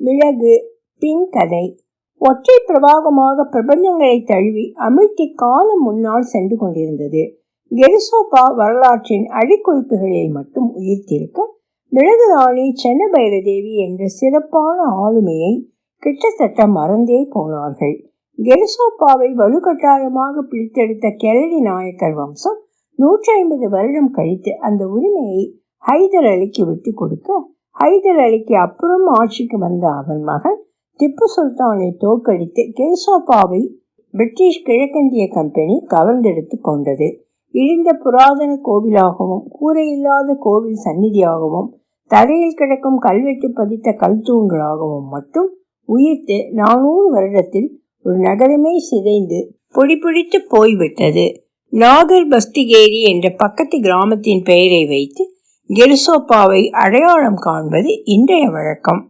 மிளகு பின் கதை ஒற்றை பிரவாகமாக பிரபஞ்சங்களை தழுவி அமிழ்த்தி காலம் முன்னால் சென்று கொண்டிருந்தது. கெரிசோபா வரலாற்றின் அடிக்குறிப்புகளில் மட்டும் உயிர்த்திருக்க மிளகு ராணி சென்னபைர தேவி என்ற சிறப்பான ஆளுமையை கிட்டத்தட்ட மறந்தே போனார்கள். கெரிசோப்பாவை வலுக்கட்டாயமாக பிடித்தெடுத்த கெரடி நாயக்கர் வம்சம் நூற்றி ஐம்பது வருடம் கழித்து அந்த உரிமையை ஹைதர் அலிக்கு விட்டு கொடுக்க ஹைதர் அலிக்கு அப்புறம் ஆட்சிக்கு வந்த அவன் மகன் திப்பு சுல்தானை தோற்கடித்து கேசோபாவை பிரிட்டிஷ் கிழக்கிந்திய கம்பெனி கவர்ந்தெடுத்து கொண்டது. இழிந்த புராதன கோவிலாகவும் கூரையில்லாத கோவில் சந்நிதியாகவும் தரையில் கிடக்கும் கல்வெட்டு பதித்த கல் தூண்களாகவும் மட்டும் உயிர்த்து நானூறு வருடத்தில் ஒரு நகரமே சிதைந்து பொடிபிடித்து போய்விட்டது. நாகர் பஸ்திகேரி என்ற பக்கத்து கிராமத்தின் பெயரை வைத்து கெலுசோப்பாவை அடையாளம் காண்பது இன்றைய வழக்கம்.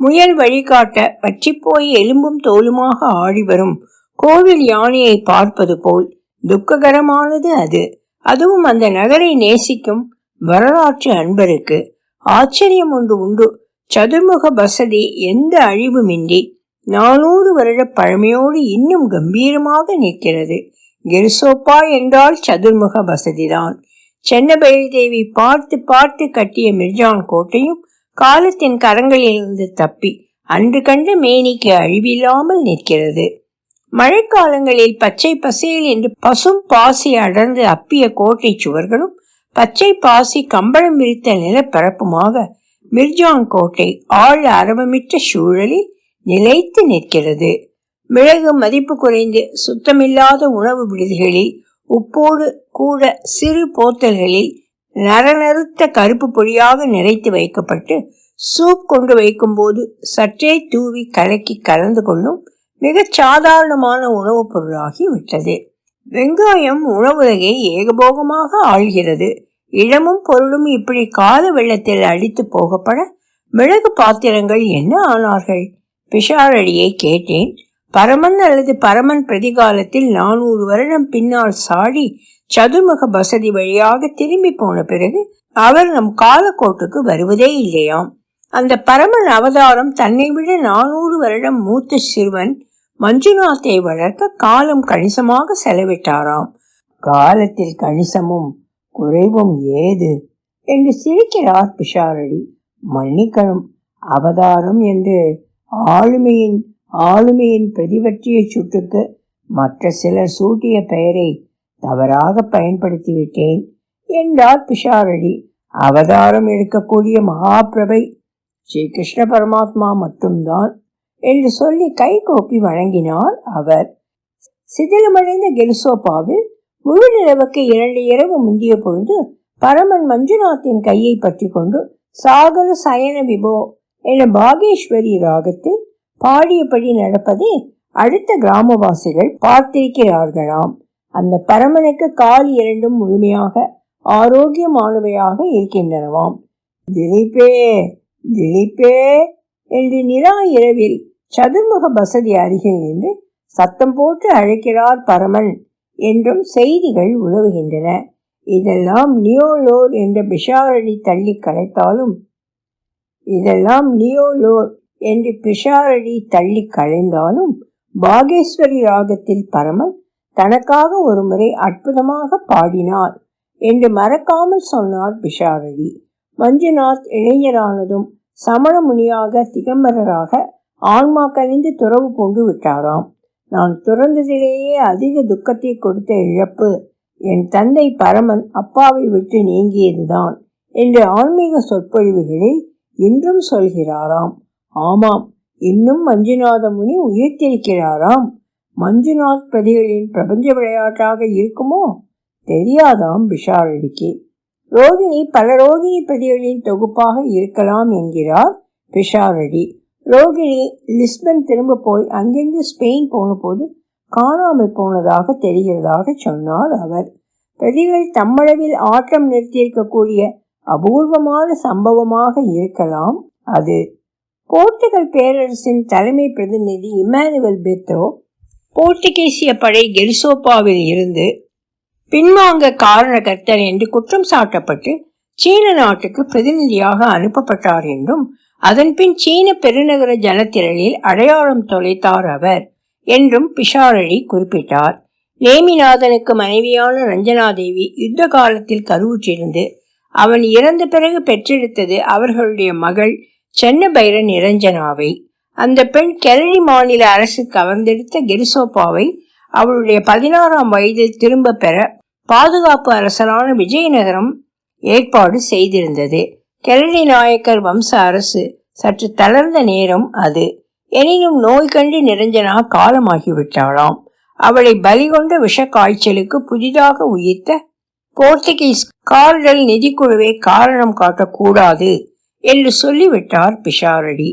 முயல் வழிகாட்ட வற்றிப்போய் எலும்பும் தோலுமாக ஆடி வரும் கோவில் யானையை பார்ப்பது போல் துக்ககரமானது அது. அதுவும் அந்த நகரை நேசிக்கும் வரலாற்று அன்பருக்கு ஆச்சரியம் ஒன்று உண்டு. சதுர்முக பசதி எந்த அழிவுமின்றி நானூறு வருட பழமையோடு இன்னும் கம்பீரமாக நிற்கிறது. கெருசோப்பா என்றால் சதுர்முக வசதிதான். சென்னபைரி தேவி பார்த்து பார்த்து கட்டிய மிர்ஜான் கோட்டையும் காலத்தின் கரங்களிலிருந்து தப்பி அன்று கண்ட மேனிக்கு அழிவில்லாமல் நிற்கிறது. மழைக்காலங்களில் பச்சை பசேல் என்று பசும் பாசி அடர்ந்து அப்பிய கோட்டை சுவர்களும் பச்சை பாசி கம்பளம் விரித்த நிலப்பரப்புமாக மிர்ஜான் கோட்டை ஆள் அரவமிட்ட சூழலில் நிலைத்து நிற்கிறது. மிளகு மதிப்பு குறைந்து சுத்தமில்லாத உணவு விடுதிகளில் உப்போடு கூட சிறு போத்தல்களில் நரநறுத்த கருப்பு பொடியாக நிறைத்து வைக்கப்பட்டு சூப் கொண்டு வைக்கும்போது சற்றே தூவி கலக்கி கலந்து கொள்ளும் மிகச் சாதாரணமான உணவுப் பொருளாகி விட்டது. வெங்காயம் உணவுலகை ஏகபோகமாக ஆள்கிறது இளமும் பொருளும் இப்படி கால வெள்ளத்தில் அடித்து போகப்பட மிளகு பாத்திரங்கள் என்ன ஆனார்கள்? பிஷாரடியை கேட்டேன். பரமன் அல்லது பரமன் பிரதிகாலத்தில் நானூறு வருடம் பின்னால் சாடி சதுர்முக வசதி வழியாக திரும்பி போன பிறகு அவர் நம் காலக்கோட்டுக்கு வருவதே இல்லையாம். அந்த பரமன் அவதாரம் தன்னை விட நானூறு வருடம் மூத்த சிறுவன் மஞ்சுநாத்தை வளர்க்க காலம் கணிசமாக செலவிட்டாராம். காலத்தில் கணிசமும் குறைவும் ஏது? என்று சிரிக்கிறார் பிஷாரடி. மன்னிக்கணும். அவதாரம் என்று ஆளுமையின் ஆளுமையின் பிரதிபற்றிய சுட்டுக்கு மற்ற சிலர் சூட்டிய பெயரை தவறாக பயன்படுத்திவிட்டேன். என்றார் பிஷாரடி. அவதாரம் எடுக்கக்கூடிய மகாபிரபை ஸ்ரீ கிருஷ்ண பரமாத்மா மட்டும்தான் என்று சொல்லி கை கோப்பி வழங்கினார் அவர். சிதிலமடைந்த கெல்சோபாவில் முழு நிலவுக்கு இரண்டு இரவு முந்திய பொழுது பரமன் மஞ்சுநாத்தின் கையை பற்றி கொண்டு சாகர சயன விபோ என பாகேஸ்வரி ராகத்தில் பாடியபடி நடப்பதை அடுத்த கிராமவாசிகள் பார்த்திருக்கிறார்களாம். அந்த பரமனுக்கு கால் இரண்டும் முழுமையாக ஆரோக்கியமானவையாக இருக்கின்றனவாம். திலீப்பே திலீப்பே என்று நிலா இரவில் சதுர்முக வசதி அருகில் நின்று சத்தம் போட்டு அழைக்கிறார் பரமன் என்றும் செய்திகள் உதவுகின்றன. இதெல்லாம் நியோலோர் என்ற பிஷாரடி தள்ளி கலைத்தாலும் இதெல்லாம் நியோலோர் என்று பிஷாரடி தள்ளி களைந்தாலும் பாகேஸ்வரி ராகத்தில் பரமன் தனக்காக ஒரு முறை அற்புதமாக பாடினார் என்று மறக்காமல் சொன்னார் பிஷாரடி. மஞ்சுநாத் இளைஞரானதும் சமண முனியாக திகம்பரராக ஆன்மா கனிந்து துறவு கொண்டு விட்டாராம். நான் துறந்ததிலேயே அதிக துக்கத்தை கொடுத்த இழப்பு என் தந்தை பரமன் அப்பாவை விட்டு நீங்கியதுதான் என்று ஆன்மீக சொற்பொழிவுகளில் இன்றும் சொல்கிறாராம். ஆமாம் இன்னும் மஞ்சுநாத முனி உயிர்த்திருக்கிறாராம். மஞ்சுநாத் பிரதிகளின் பிரபஞ்ச விளையாட்டாக இருக்குமோ? தெரியாதாம் பிஷாரடிக்கு. ரோகிணி பல ரோகிணி பிரதிகளின் தொகுப்பாக இருக்கலாம் என்கிறார் பிஷாரடி. ரோகிணி லிஸ்பன் திரும்ப போய் அங்கிருந்து ஸ்பெயின் போன போது காணாமல் போனதாக தெரிகிறதாக சொன்னார் அவர். பிரதிகள் தம்மளவில் ஆட்டம் நிறுத்தியிருக்கக்கூடிய அபூர்வமான சம்பவமாக இருக்கலாம் அது. போர்த்துகல் பேரரசின் தலைமை பிரதிநிதி இமானுவல் பெத்ரோ போர்த்துகீசிய படை கெரிசோப்பாவில் இருந்து பின்வாங்க காரணகர்த்தர் என்று குற்றம் சாட்டப்பட்டு சீன நாட்டுக்கு பிரதிநிதியாக அனுப்பப்பட்டார் என்றும் அதன்பின் சீன பெருநகர ஜனத்திரளில் அடையாளம் தொலைத்தார் அவர் என்றும் பிஷாரழி குறிப்பிட்டார். நேமிநாதனுக்கு மனைவியான ரஞ்சனாதேவி யுத்த காலத்தில் கருவுற்றிருந்து அவன் இறந்த பிறகு பெற்றெடுத்தது அவர்களுடைய மகள் சென்னபைர நிரஞ்சனாவை அந்த பெண் கெரளி மாநில அரசு கவர்ந்தெடுத்த கெரிசோப்பாவை அவளுடைய பதினாறாம் வயதில் திரும்ப பெற பாதுகாப்பு அரசரான விஜயநகரம் ஏற்பாடு செய்திருந்தது. கெரளி நாயக்கர் வம்ச அரசு சற்று தளர்ந்த நேரம் அது. எனினும் நோய் கண்டு நிரஞ்சனா காலமாகிவிட்டாளாம். அவளை பலி கொண்ட விஷ காய்ச்சலுக்கு புதிதாக உயிர்த்த போர்த்துகீஸ் கார்டல் நிதிக்குழுவை காரணம் காட்டக்கூடாது. என்று சொல்லிவிட்டார் பிஷாரடி.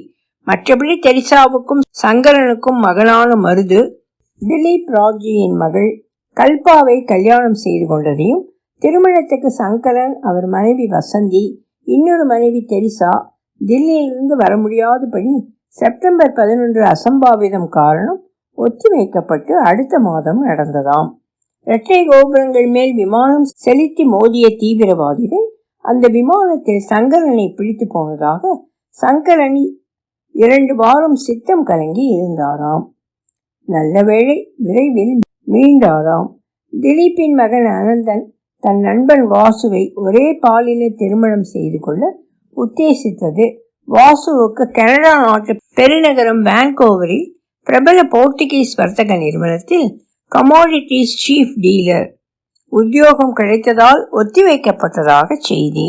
மற்றபடி தெரிசாவுக்கும் சங்கரனுக்கும் மகனான மருது திலீப் ராஜியின் மகள் கல்பாவை கல்யாணம் செய்து கொண்டதையும் திருமணத்துக்கு சங்கரன் அவர் மனைவி வசந்தி இன்னொரு மனைவி தெரிசா தில்லியிலிருந்து வர முடியாதபடி செப்டம்பர் பதினொன்று அசம்பாவிதம் காரணம் ஒத்திவைக்கப்பட்டு அடுத்த மாதம் நடந்ததாம். இரட்டை கோபுரங்கள் மேல் விமானம் செலுத்தி மோதிய தீவிரவாதிகள் அந்த விமானத்தில் சங்கரனை பிடித்து போனதாக சங்கரனி இரண்டு வாரம் சித்தம் கலங்கி இருந்தாராம். நல்ல வேளை விரைவில் மீண்டாராம். திலீப்பின் மகன் அனந்தன் தன் நண்பன் வாசுவை ஒரே பாலின திருமணம் செய்து கொள்ள உத்தேசித்தது. வாசுவுக்கு கனடா நாட்டு பெருநகரம் வான்கோவரில் பிரபல போர்த்துகீஸ் வர்த்தக நிறுவனத்தில் கமாடிட்டிஸ் சீஃப் டீலர் உத்தியோகம் கிடைத்ததால் ஒத்திவைக்கப்பட்டதாக செய்தி.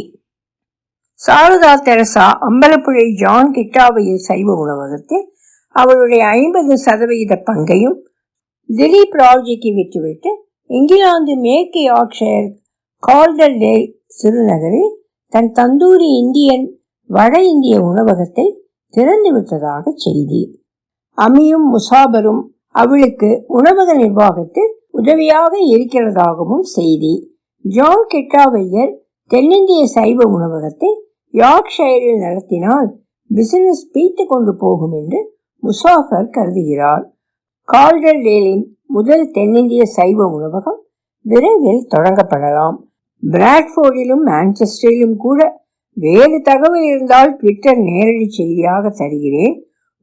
சாரதா தெரசா அம்பலப்புழை ஜான் கிட்டாவையில் சைவ உணவகத்தில் அவளுடைய ஐம்பது சதவிகித பங்கையும் திலீப் ராவ்ஜிக்கு விட்டுவிட்டு இங்கிலாந்து மேற்கு யார்க்ஷயர் கால்டர்டேல் சிறுநகரில் தன் தந்தூரி இந்தியன் வட இந்திய உணவகத்தை திறந்து விட்டதாக செய்தி. அமியும் முசாபரும் அவளுக்கு உணவக நிர்வாகத்தில் உதவியாக இருக்கிறதாகவும் செய்தி. ஜான் கெட்டாவையர் தென்னிந்திய சைவ உணவகத்தை யார்க்ஷயரில் நடத்தினால் பிசினஸ் பீத்து கொண்டு போகும் என்று முசாஃபர் கருதுகிறார். கால்டர்டேலின் முதல் தென்னிந்திய சைவ உணவகம் விரைவில் தொடங்கப்படலாம். பிராட்ஃபோர்டிலும் மான்செஸ்டரிலும் கூட வேறு தகவல் இருந்தால் ட்விட்டர் நேரடி செய்தியாக தருகிறேன்.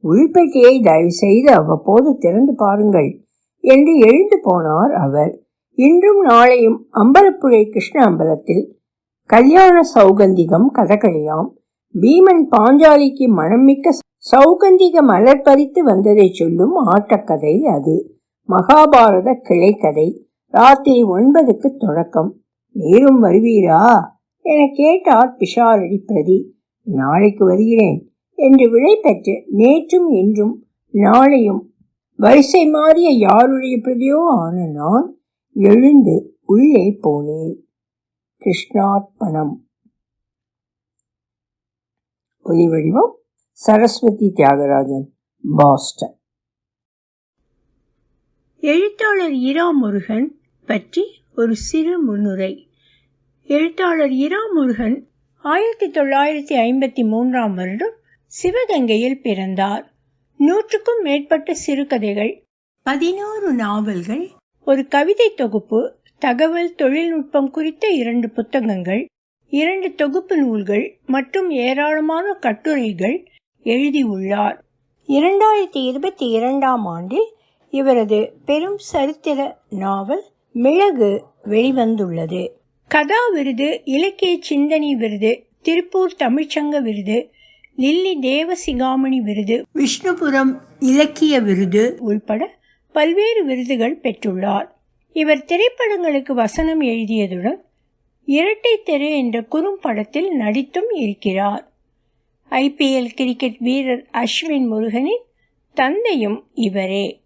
உள்பெட்டியை தயவு செய்து அவ்வப்போது திறந்து பாருங்கள். என்று எழுந்து போனார் அவர். இன்றும் நாளையும் அம்பலப்புழை கிருஷ்ண அம்பலத்தில் கல்யாண சௌகந்திகம் கதகளியாம். பீமன் பாஞ்சாலிக்கு மிக்க சௌகந்திக மலர் பறித்து வந்ததை சொல்லும் ஆட்டக்கதை அது. மகாபாரத கிளைக்கதை. ராத்திரி ஒன்பதுக்கு தொடக்கம். நீரும் வருவீரா? என கேட்டார் பிஷாரடி பிரதி. நாளைக்கு வருகிறேன். என்று விடை பெற்று நேற்றும் இன்றும் நாளையும் வரிசை மாறிய யாருடைய பிரதியோ ஆன நான் எழுந்து உள்ளே போனேன். கிருஷ்ணார்ப்பணம் ஒலி வடிவம் சரஸ்வதி தியாகராஜன் பாஸ்டன். எழுத்தாளர் இரா முருகன் பற்றி ஒரு சிறு முன்னுரை. எழுத்தாளர் இரா முருகன் ஆயிரத்தி தொள்ளாயிரத்தி ஐம்பத்தி மூன்றாம் வருடம் சிவகங்கையில் பிறந்தார். நூற்றுக்கும் மேற்பட்ட சிறுகதைகள். பதினோரு நாவல்கள். ஒரு கவிதை தொகுப்பு தகவல் தொழில்நுட்பம் குறித்த இரண்டு புத்தகங்கள் இரண்டு தொகுப்பு நூல்கள் மற்றும் ஏராளமான கட்டுரைகள் எழுதியுள்ளார் இரண்டாயிரத்தி இருபத்தி இரண்டாம் ஆண்டில் இவரது பெரும் சரித்திர நாவல் மிளகு வெளிவந்துள்ளது. கதா விருது இலக்கிய சிந்தனை விருது திருப்பூர் தமிழ்ச்சங்க விருது லில்லி தேவசிகாமணி விருது விஷ்ணுபுரம் இலக்கிய விருது உள்பட பல்வேறு விருதுகள் பெற்றுள்ளார். இவர் திரைப்படங்களுக்கு வசனம் எழுதியதுடன் இரட்டை தெரு என்ற குறும்படத்தில் நடித்தும் இருக்கிறார். ஐபிஎல் கிரிக்கெட் வீரர் அஸ்வின் முருகனின் தந்தையும் இவரே.